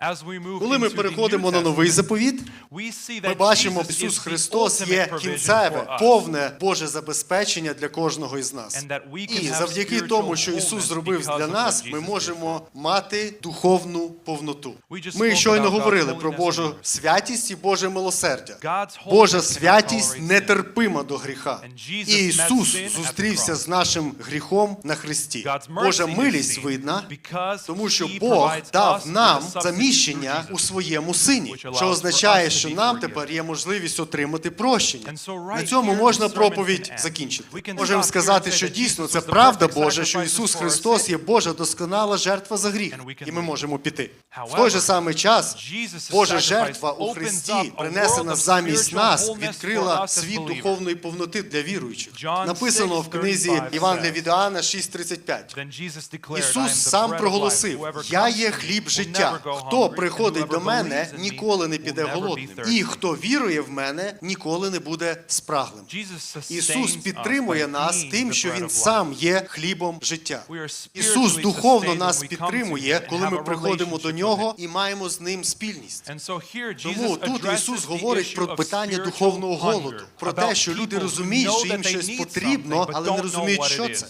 As we move Коли ми переходимо на новий заповіт, we see ми that бачимо, Ісус Христос є кінцеве, повне Боже забезпечення для кожного із нас. І завдяки тому, що Ісус зробив для нас, ми можемо мати духовну повноту. Ми щойно говорили про Божу святість і Боже милосердя. Божа святість нетерпима до гріха. І Ісус зустрівся з нашим гріхом на mercy Божа милість видна, тому що Бог дав нам with through у своєму сині, що означає, що нам тепер є можливість отримати прощення. На цьому можна проповідь закінчити. Можемо сказати, що дійсно це правда Божа, що Ісус Христос є Божа досконала жертва за гріх, і ми можемо піти. В той же самий час Божа жертва у Христі, принесена замість нас, відкрила світ духовної повноти для віруючих. Написано в книзі Євангелія від Іоанна 6.35. Then Jesus declared, I am Ісус сам проголосив: Я є хліб життя. go Хто приходить до мене, ніколи не піде голодним. І хто вірує в мене, ніколи не буде спраглим. Ісус підтримує нас тим, що Він сам є хлібом життя. Ісус духовно нас підтримує, коли ми приходимо до нього і маємо з ним спільність. Тому тут Ісус говорить про питання духовного голоду, про те, що люди розуміють, що їм щось потрібно, але не розуміють, що це.